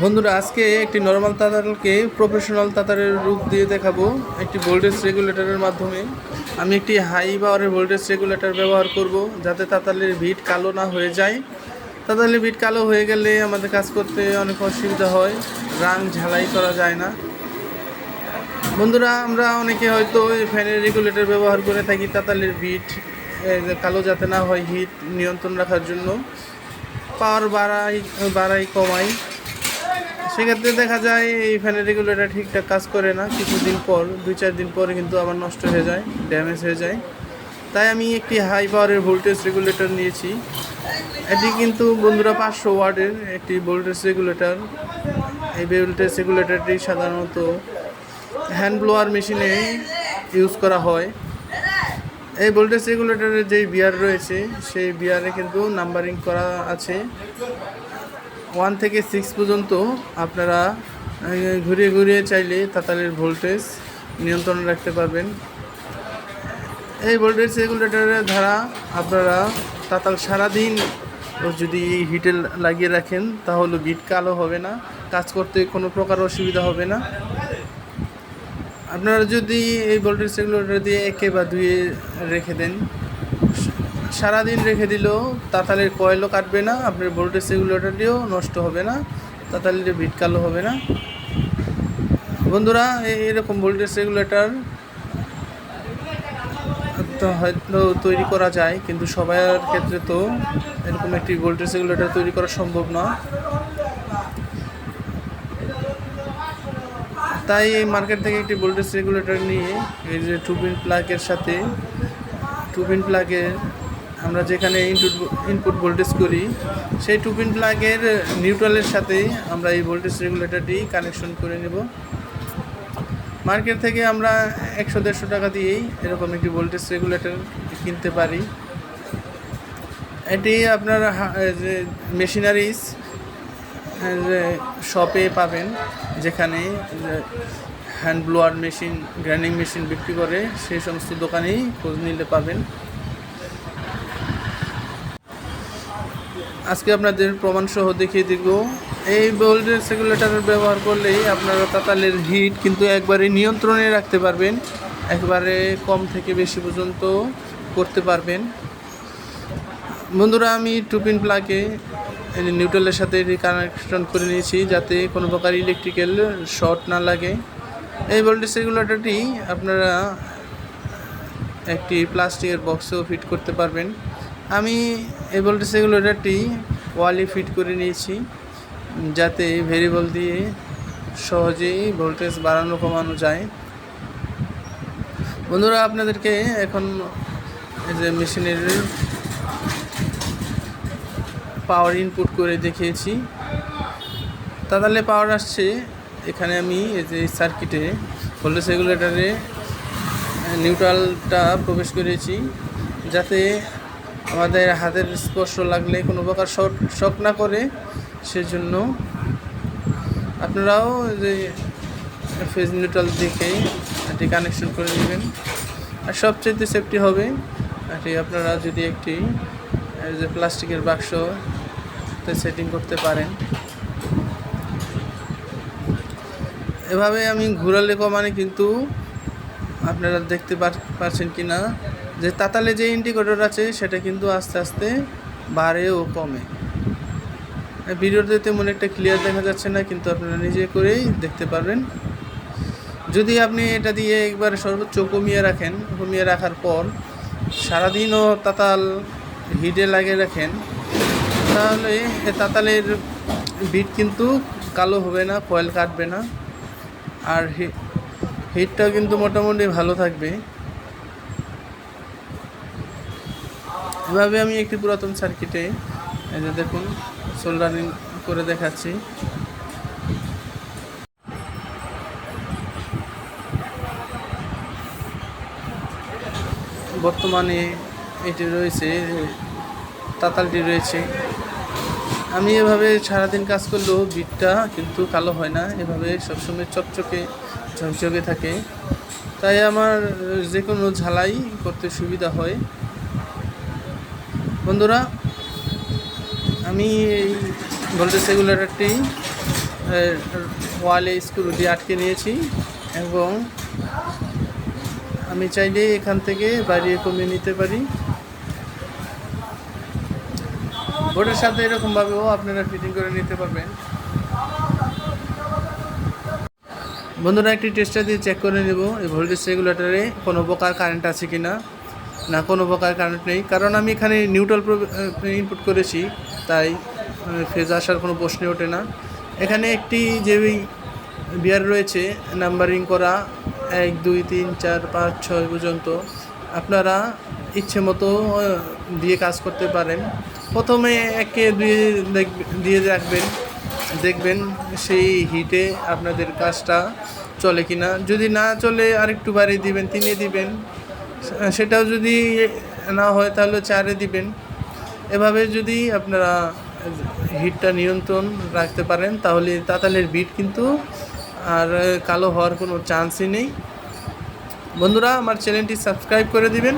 বন্ধুরা, আজকে একটি নর্মাল তাতারকে প্রফেশনাল তাতারের রূপ দিয়ে দেখাবো একটি ভোল্টেজ রেগুলেটরের মাধ্যমে। আমি একটি হাই পাওয়ারের ভোল্টেজ রেগুলেটর ব্যবহার করব যাতে তাতালের ভিট কালো না হয়ে যায়। তাতালের ভিট কালো হয়ে গেলে আমাদের কাজ করতে অনেক অসুবিধা হয়, রাং ঝালাই করা যায় না। বন্ধুরা, আমরা অনেকে হয়তো ফ্যানের রেগুলেটর ব্যবহার করে থাকি তাতালের বিট কালো যাতে না হয়, হিট নিয়ন্ত্রণ রাখার জন্য। পাওয়ার বাড়াই বাড়াই কমাই। সেক্ষেত্রে দেখা যায় এই ফ্যানের রেগুলেটর ঠিকঠাক কাজ করে না। কিছুদিন পর, দুই চার দিন পরে কিন্তু আবার নষ্ট হয়ে যায় ড্যামেজ হয়ে যায়। তাই আমি একটি হাই পাওয়ারের ভোল্টেজ রেগুলেটর নিয়েছি। এটি কিন্তু বন্ধুরা পাঁচশো ওয়ার্ডের একটি ভোল্টেজ রেগুলেটর এই ভোল্টেজ রেগুলেটরটি সাধারণত হ্যান্ড ব্লোয়ার মেশিনে ইউজ করা হয়। এই ভোল্টেজ রেগুলেটরের যেই বিয়ার রয়েছে, সেই বিয়ারে কিন্তু নাম্বারিং করা আছে। ওয়ান থেকে সিক্স পর্যন্ত আপনারা ঘুরিয়ে ঘুরিয়ে চাইলে তাতালের ভোল্টেজ নিয়ন্ত্রণ রাখতে পারবেন। এই ভোল্টেজ রেগুলেটরের দ্বারা আপনারা তাতাল সারাদিন যদি হিটে লাগিয়ে রাখেন, তাহলে বিট কালো হবে না, কাজ করতে কোনো প্রকার অসুবিধা হবে না। আপনারা যদি এই ভোল্টেজ রেগুলেটর দিয়ে একে বা দুয়ে রেখে দেন সারাদিন রেখে দিলেও তাতালের কয়েলও কাটবে না, আপনার ভোল্টেজ রেগুলেটরটিও নষ্ট হবে না তাতালের ভিট কালো হবে না। বন্ধুরা এরকম ভোল্টেজ রেগুলেটর হয়তো তৈরি করা যায়, কিন্তু সবার ক্ষেত্রে তো এরকম একটি ভোল্টেজ রেগুলেটর তৈরি করা সম্ভব না। তাই এই মার্কেট থেকে একটি ভোল্টেজ রেগুলেটর নিয়ে এই যে টুপিন প্লাগের সাথে, টুপিন প্লাগের আমরা যেখানে ইনপুট ইনপুট ভোল্টেজ করি, সেই টু পিন প্লাগের নিউট্রালের সাথে আমরা এই ভোল্টেজ রেগুলেটরটি কানেকশন করে নেব। মার্কেট থেকে আমরা একশো দেড়শো টাকা দিয়েই এরকম একটি ভোল্টেজ রেগুলেটর কিনতে পারি। এটি আপনার মেশিনারিজ শপে পাবেন, যেখানে hand blower machine grinding machine বিক্রি করে সেই সমস্ত দোকানেই খোঁজ নিলে পাবেন। আজকে আপনাদের প্রমাণ সহ দেখিয়ে দিব। এই ভোল্টেজ রেগুলেটর ব্যবহার করলেই আপনারা তাতালের হিট কিন্তু একবারে নিয়ন্ত্রণে রাখতে পারবেন, একবারে কম থেকে বেশি পর্যন্ত করতে পারবেন। বন্ধুরা, আমি টুপিন প্লাগে নিউট্রালের সাথে এটি কানেকশন করে নিয়েছি যাতে কোনো প্রকার ইলেকট্রিক্যাল শর্ট না লাগে। এই ভোল্টেজ রেগুলেটরটি আপনারা একটি প্লাস্টিকের বক্সেও ফিট করতে পারবেন। আমি এই ভোল্টেজ রেগুলেটরটি ওয়ালে ফিট করে নিয়েছি, যাতে ভেরিয়েবল দিয়ে সহজেই ভোল্টেজ বাড়ানো কমানো যায়। বন্ধুরা, আপনাদেরকে এখন এই যে মেশিনের পাওয়ার ইনপুট করে দেখিয়েছি। তাহলে পাওয়ার আসছে, এখানে আমি এই যে সার্কিটে ভোল্টেজ রেগুলেটারে নিউট্রালটা প্রবেশ করেছি, যাতে আমাদের হাতের স্পর্শ লাগলে কোনো প্রকার শখ না করে, সেজন্য আপনারাও যে ফেজ নিউট্রাল দেখে এটি কানেকশন করে নেবেন। আর সবচেয়ে সেফটি হবে, এটি আপনারা যদি একটি যে প্লাস্টিকের বাক্স সেটিং করতে পারেন। এভাবে আমি ঘুরালে কমানে কিন্তু আপনারা দেখতে পার- পারছেন কি না যে তাতালে যে ইন্ডিকেটর আছে, সেটা কিন্তু আস্তে আস্তে বাড়ে ও কমে। ভিডিওতে তেমন একটা ক্লিয়ার দেখা যাচ্ছে না, কিন্তু আপনারা নিজে করেই দেখতে পারবেন। যদি আপনি এটা দিয়ে একবার সর্বোচ্চ কমিয়ে রাখেন, কমিয়ে রাখার পর সারাদিনও তাতাল হিটে লাগিয়ে রাখেন, তাহলে তাতালের বিট কিন্তু কালো হবে না কয়েল কাটবে না। আর হিটটাও কিন্তু মোটামুটি ভালো থাকবে। এভাবে আমি একটি পুরাতন সার্কিটে যে দেখুন সোল্ডারিং করে দেখাচ্ছি। বর্তমানে এটি রয়েছে, তাতালটি রয়েছে। আমি এভাবে সারাদিন কাজ করলেও বিটটা কিন্তু কালো হয় না। এভাবে সবসময় চকচকে ঝকঝকে থাকে। তাই আমার যে কোনো ঝালাই করতে সুবিধা হয়। বন্ধুরা, আমি এই ভোল্টেজ রেগুলেটরটি ওয়ালে স্ক্রু দিয়ে আটকে নিয়েছি এবং আমি চাইলে এখান থেকে বাড়িয়ে কমিয়ে নিতে পারি। বোর্ডের সাথে এরকমভাবেও আপনারা ফিটিং করে নিতে পারবেন। বন্ধুরা, একটি টেস্টার দিয়ে চেক করে নেব এই ভোল্টেজ রেগুলেটরে কোনো প্রকার কারেন্ট আছে কি না না কোনো প্রকার কারেন্ট নেই। কারণ আমি এখানে নিউট্রাল ইনপুট করেছি, তাই ফেজ আসার কোনো প্রশ্নই ওঠে না। এখানে একটি যে বিয়ার রয়েছে নাম্বারিং করা, এক, দুই, তিন, চার, পাঁচ, ছয় পর্যন্ত। আপনারা ইচ্ছে মতো দিয়ে কাজ করতে পারেন। প্রথমে একে দুই দিয়ে রাখবেন। দেখবেন সেই হিটে আপনাদের কাজটা চলে কি না যদি না চলে আরেকটু বাড়িয়ে দিবেন তিনে দিবেন, সেটাও যদি না হয় তাহলে চারে দিবেন। এভাবে যদি আপনারা হিটটা নিয়ন্ত্রণ রাখতে পারেন, তাহলে তাতালের বিট কিন্তু আর কালো হওয়ার কোনো চান্সই নেই। বন্ধুরা, আমার চ্যানেলটি সাবস্ক্রাইব করে দিবেন।